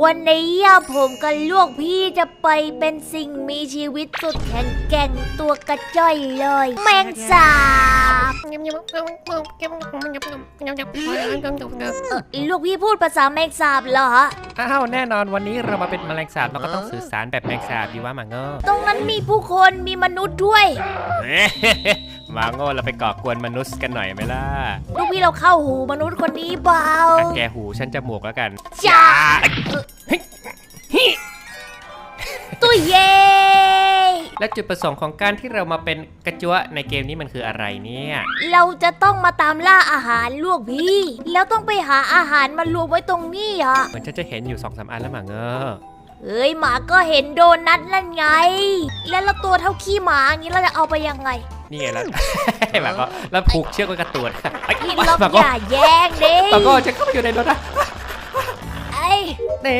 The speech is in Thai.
วันนี้อะผมกับลูกพี่จะไปเป็นสิ่งมีชีวิตสุดแข็งแกร่งตัวกระจ้อยเลย แมงสาบเอ่อลูกพี่พูดภาษาแมงสาบเหรออ้าวแน่นอนวันนี้เรามาเป็นแมลงสาบเราก็ต้องสื่อสารแบบแมลงสาบดีว่าหมาโง่ตรงนั้นมีผู้คนมีมนุษย์ด้วยห มาโง่เราไปก่อกวนมนุษย์กันหน่อยไหมล่ะลูกพี่เราเข้าหูมนุษย์คนนี้เบาอะแกหูฉันจมูกแล้วกันจ้าตุ้ยเย่และจุดประสงค์ของการที่เรามาเป็นกระจัวในเกมนี้มันคืออะไรเนี่ย เราจะต้องมาตามล่าอาหารลูกพี่แล้วต้องไปหาอาหารมารวมไว้ตรงนี้อะเหมือนฉันจะเห็นอยู่สองสามอันแล้วหมาโง่เอ้ยหมาก็เห็นโดนัทนั่นไง แล้วเราตัวเท่าขี้หมาอย่างนี้เราจะเอาไปยังไง นี่ไงแล้วแบบก็แล้วผูกเชือกไว้กับตัวไอ้กินลมแอย่าแย่งดิ แล้วก็จะเข้าไปอยู่ในรถนะ ไอ้